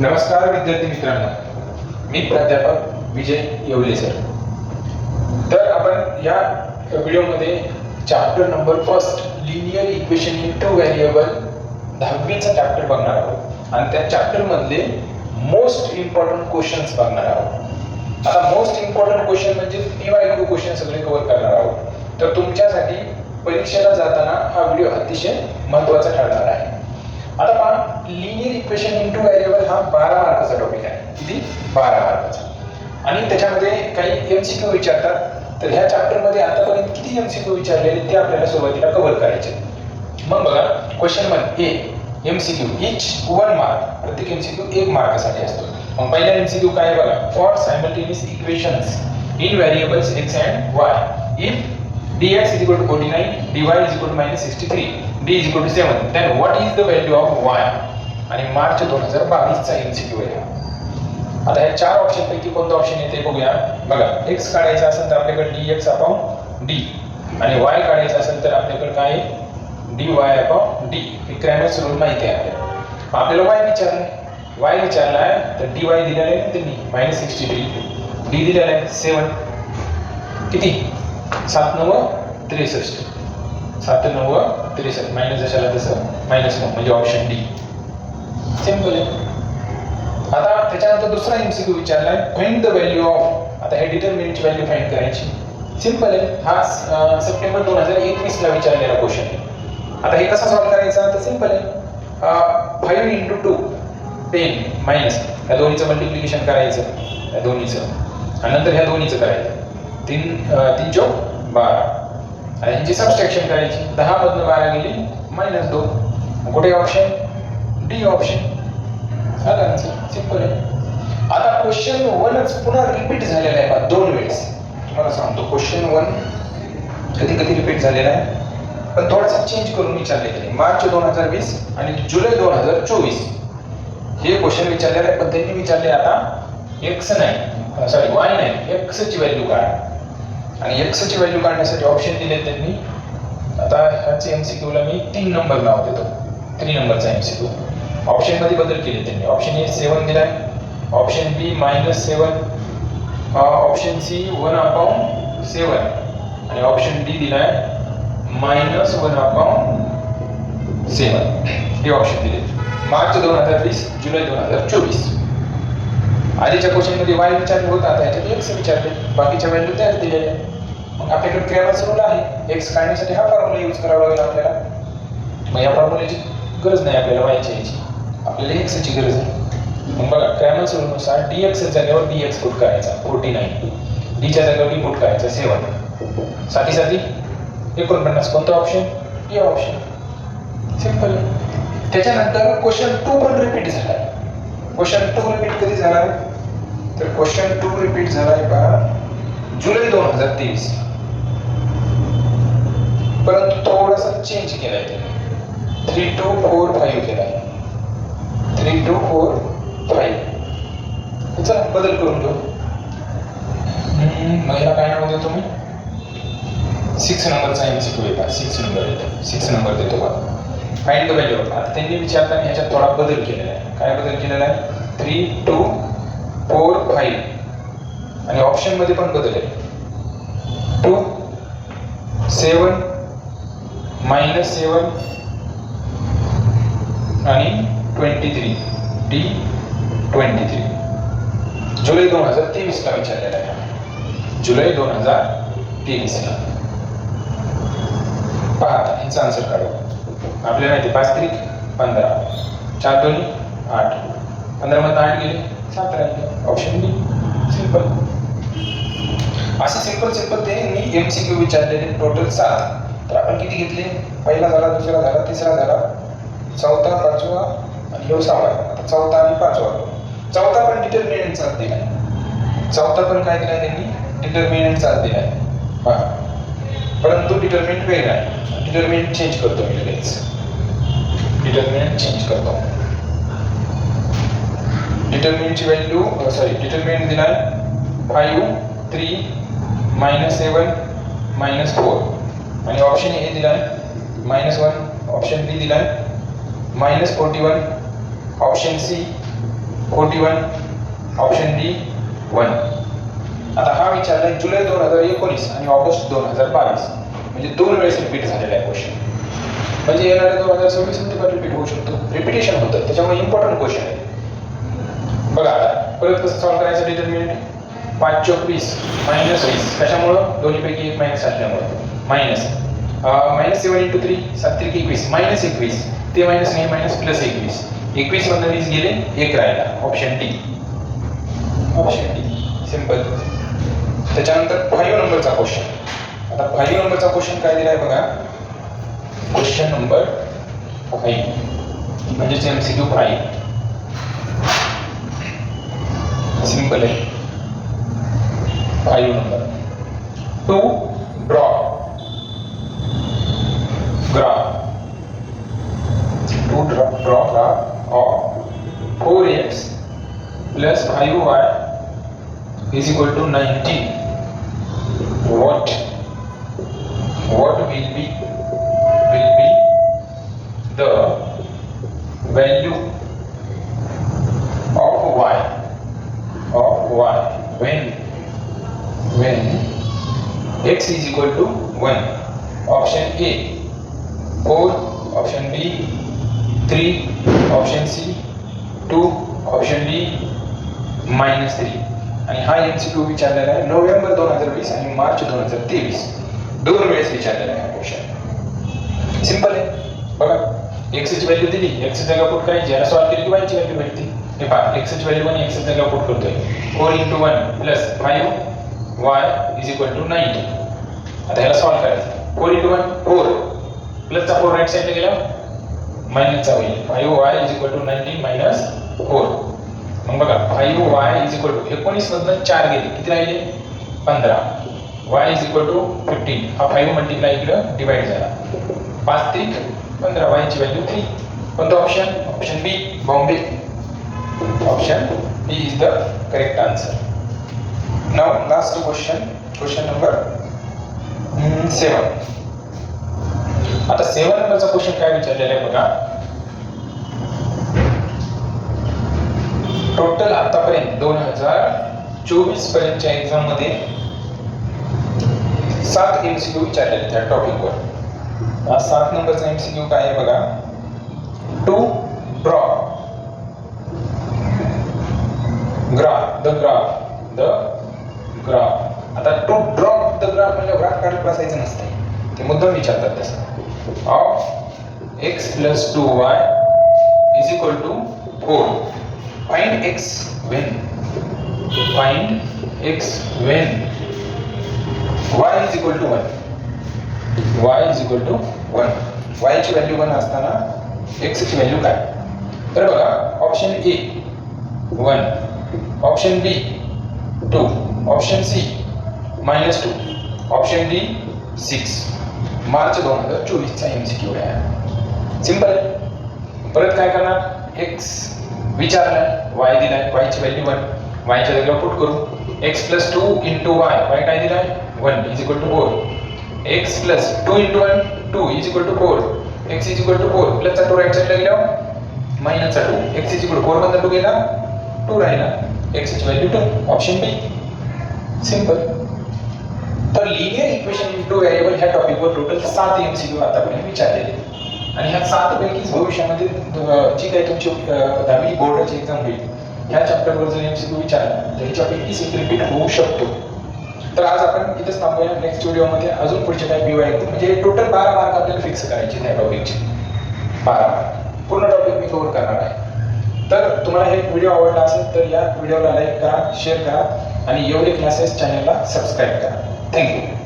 नमस्कार विद्यार्थी मित्रांनो. मी प्राध्यापक विजय येवले सर तर आपण या व्हिडिओमध्ये chapter number first linear equation in two variable दहावीचा चॅप्टर बघणार आहोत. आणि त्या चॅप्टरमधले मोस्ट इम्पॉर्टंट क्वेश्चन्स बघणार आहोत. आता मोस्ट इम्पॉर्टंट क्वेश्चन म्हणजे पी वाय क्यू क्वेश्चन सगळे कव्हर करणार आहोत. तर तुमच्यासाठी परीक्षेला जाताना हा व्हिडिओ अतिशय महत्त्वाचा ठरणार आहे. आता पहा लिनियर इक्वेशन इंटू व्हेरिएबल हा बारा मार्काचा टॉपिक आहे. किती? बारा मार्काचा आणि त्याच्यामध्ये काही एम सी क्यू विचारतात. तर ह्या चॅप्टरमध्ये आतापर्यंत किती एम सी क्यू विचारलेले ते आपल्याला सुरुवातीला कव्हर करायचे. मग बघा question one A M C Q each one mark प्रत्येक एम सी क्यू एक मार्कासाठी असतो. मग पहिला एम सी क्यू काय बघा? For simultaneous equations in variables X and Y if dx is equal to 49 dy is equal to minus 63 d is equal to 7 then what is the value of y? आणि मार्च दोन हजार बावीस चा MCQ आहे आता हे चार ऑप्शन पैकी कोणतं ऑप्शन येते बघूया. बघा एक्स काढायचं असेल तर आपल्याकडे एक्स अपॉन डी आणि वाय काढायचं असेल तर आपल्याकडे काय आहे? वाय अपॉन डी हे क्रॅमर्स रूल माहिती आहे आपल्याला. वाय आपल्याला वाय विचारलं विचारला आहे तर डी वाय दिलेलं आहे त्यांनी मायनस सिक्स्टी थ्री डी दिलेलं आहे सेवन किती? सात नव्व त्रेसष्ट. सात नव्व त्रेसष्ट. मायनस जशाला तसं मायनस नऊ म्हणजे ऑप्शन डी सिंपल आहे eh? आता त्याच्यानंतर दुसरा एमसीक्यू विचारलाय. फाइंड द व्हॅल्यू ऑफ आता हे डिटर्मिनंटची व्हॅल्यू फाइंड करायची. सिंपल आहे eh? हा सप्टेंबर दोन हजार एकवीसला विचारलेला क्वेश्चन आहे आता हे कसं सॉल्व्ह करायचा? तर सिंपल आहे five into two ten minus या दोन्हीचं मल्टिप्लिकेशन करायचं. या दोन्हीचं. आणि नंतर ह्या दोन्हीचं करायचं. तीन तीन चौक बारा. आणि ह्यांची सबस्ट्रॅक्शन करायची. दहामधनं बारा गेली मायनस दोन. कुठे ऑप्शन डी ऑप्शन झालं आन्सर सिंपल आहे. आता क्वेश्चन वनच पुन्हा रिपीट झालेला आहे बा दोन वेळेस. तुम्हाला सांगतो क्वेश्चन वन कधी कधी रिपीट झालेला आहे. पण थोडासा चेंज करून विचारले गेले मार्च दोन हजार वीस आणि जुलै दोन हजार चोवीस. हे क्वेश्चन विचारलेलं आहे पण त्यांनी विचारले आता एक्स नाही. सॉरी वाय नाही. एक्सची व्हॅल्यू काढ. आणि एक्सची व्हॅल्यू काढण्यासाठी ऑप्शन दिले त्यांनी. आता ह्याचे एम सी क्यूला मी तीन नंबर नाव देतो. थ्री नंबरचा एम सी क्यू ऑप्शनमध्ये बदल केले त्यांनी. ऑप्शन ए सेवन दिलाय. Option B minus seven option C one upon seven आणि ऑप्शन डी दिलाय मायनस वन अपॉन सेवन हे ऑप्शन दिले. मार्च दोन हजार वीस जुलै दोन हजार चोवीस. आधीच्या क्वेश्चनमध्ये वाय विचारले होता आता ह्याच्यात एक्स विचारले. बाकीच्या व्हॅल्यू त्याच दिलेल्या मग आपल्याकडे क्रॅमर्स रूल आहे. एक्स काढण्यासाठी हा फॉर्म्युला यूज करावा लागेल आपल्याला. मग या फॉर्म्युल्याची गरज नाही आपल्याला वायच्या याची. आपल्याला एक्सची गरज आहे मग बघा क्रॅमर्स रूलनुसार डी एक्स जागेवर डी एक्स पुट करायचा फोर्टी नाईन डीच्या जागेवर डी पुट करायचा सेवनसाठी साठी एकोणपन्नास. कोणतं ऑप्शन डी ऑप्शन सिंपल त्याच्यानंतर क्वेश्चन टू पण रिपीट झाला. क्वेश्चन टू रिपीट कधी झाला? तर क्वेश्चन टू रिपीट झालाय का जुलै दोन हजार तेवीस. परंतु थोडासा चेंज केलाय त्याने. थ्री टू फोर फाईव्ह केलाय. थ्री टू फोर फाईव्ह चला बदल करून घेऊ. ह्याला काय नाव देतो मी सिक्स नंबरचा एम सी क्यू येतात सिक्स नंबर येतो. सिक्स नंबर देतो बघा फाईंड द व्हॅल्यू आता त्यांनी विचारताना ह्याच्यात थोडा बदल केलेला आहे. काय बदल केलेला आहे? थ्री टू फोर फाईव्ह आणि ऑप्शनमध्ये पण बदल आहे. टू सेवन मायनस सेवन आणि twenty three D twenty three जुलै दोन हजार तेवीसला विचारलेला आहे. जुलै दोन हजार तेवीसला. पहा आता ह्याचा आन्सर काढू. आपल्याला माहिती पाच त्रिक पंधरा चार दोन्ही आठ. पंधरा मध्ये आठ गेले सात राहिले. ऑप्शन बी सिंपल असे सिंपल सिंपल ते मी एम सी क्यू विचारलेले टोटल सात. तर आपण किती घेतले? पहिला झाला दुसरा झाला तिसरा झाला चौथा पाचवा आणि ह्यो सहावा चौथा आणि पाचवा. चौथा पण डिटर्मिनंटचाच दिलाय चौथा पण काय दिलाय त्यांनी? डिटर्मिनंटचाच दिलाय पहा परंतु डिटर्मिनंट वेगळा आहे. डिटर्मिनंट चेंज करतो मी लगेच. डिटर्मिनंट चेंज करतो. डिटर्मिनंटची व्हॅल्यू सॉरी डिटर्मिनंट दिलाय five three minus seven minus four आणि ऑप्शन ए दिलाय मायनस वन ऑप्शन बी दिलाय minus forty one option C forty one? Option D one. आता हा विचारलाय जुलै दोन हजार एकोणीस आणि ऑगस्ट दोन हजार बावीस. म्हणजे दोन वेळेस रिपीट झालेला आहे क्वेश्चन म्हणजे येणाऱ्या दोन हजार सव्वीसमध्ये पण रिपीट होऊ शकतो. रिपिटेशन होतं. त्याच्यामुळे इम्पॉर्टंट क्वेश्चन आहे. बघा आता परत कसं सॉल्व्ह करायचं डिटर्मिनंट पाच चोवीस मायनस वीस. कशामुळं? दोन्हीपैकी एक मायनस असल्यामुळं. Minus minus seven into three सात त्रिक एकवीस. मायनस एकवीस. ते मायनस नाही मायनस प्लस एकवीस. एकवीस मधनं वीस गेले एक राहिला. Option D option D simple त्याच्यानंतर फाईव्ह नंबरचा क्वेश्चन आता फाईव्ह नंबरचा क्वेश्चन काय दिलाय बघा. क्वेश्चन नंबर फाईव्ह म्हणजेच M C Q five simple आहे. Five number to draw plus 5y is equal to 19. what? What will be will be the value of y of y when when x is equal to 1 option A 4 option B 3 option C 2 option D minus three आणि हा M C Q विचारलेला आहे November दोन हजार वीस आणि मार्च दोन हजार तेवीस. दोन वेळेस विचारलेला आहे क्वेश्चन सिंपल आहे. बघा एक्सची व्हॅल्यू दिली एक्स जागा पुट करायची आणि सॉल्व केली की वायची व्हॅल्यू भेटते? हे पहा एक्सची व्हॅल्यू पण एक्स जागा पुट करतोय. Four into one plus five Y is equal to ninety आता ह्याला सॉल्व करायचं. फोर इंटू वन फोर प्लसचा फोर राईट साईडला गेला. मायनसचा होईल. Five Y is equal to ninety minus four मग बघा five Y is equal to एकोणीस चार गेले. किती राहिले पंधरा. Y is equal to fifteen हा फाईव्ह मल्टिप्लाय इकडं डिवाइड झाला. पाच त्रिक पंधरा वायची व्हॅल्यू थ्री कोणतं option option B Bombay option B is the correct answer now last question question number seven आता सेवन नंबरचा क्वेश्चन काय विचारलेला आहे बघा. टोटल आतापर्यंत दोन हजार चोवीस पर्यंतच्या एक्झाममध्ये सात एमसीक्यू विचारलेले त्या टॉपिकवर सात नंबरचा एमसीक्यू काय आहे बघा? To draw graph the graph the graph आता टू ड्रॉप द ग्राफ म्हणजे ग्राफ काढत बसायचं नसतं. ते मुद्दाम विचारतात तसं. Of X plus two Y is equal to four find x when. Find x when. Y is equal to 1 y is equal to 1 y ची व्हॅल्यू 1 असताना x ची व्हॅल्यू काय? तर बघा option A 1 option B 2 option C minus two option D six March दोन हजार चोवीसचा M C Q आहे. सिंपल परत काय करणार? एक्स विचारलं वाय दिलाय वायची व्हॅल्यू वन वायच्या जागेवर पुट करू. X plus two into Y Y काय दिलाय? One is equal to four x plus two into one two is equal to four x is equal to four प्लसचा two right साईडला गेला मायनसचा two x is equal four मधला two गेला two राहिला. एक्सची value two option B simple तर linear equation two variable ह्या टॉपिकवर total सात M C आतापर्यंत विचारलेले. आणि ह्या सात पैकीच भविष्यामध्ये जी काही तुमची दहावी बोर्डाची एक्झाम होईल ह्या चॅप्टरवर जर एमसीक्यू विचारला तर ह्याच्यापैकीच एक रिपीट होऊ शकतो. तर आज आपण इथेच थांबूया. नेक्स्ट व्हिडिओमध्ये अजून पुढचे काही पी वाय म्हणजे टोटल बारा मार्क आपल्याला फिक्स करायचे त्या टॉपिकचे बारा मार्क पूर्ण टॉपिक मी कव्हर करणार आहे. तर तुम्हाला हे व्हिडिओ आवडला असेल तर या व्हिडिओला लाईक करा शेअर करा आणि एवढे क्लासेस चॅनलला सबस्क्राईब करा. थँक्यू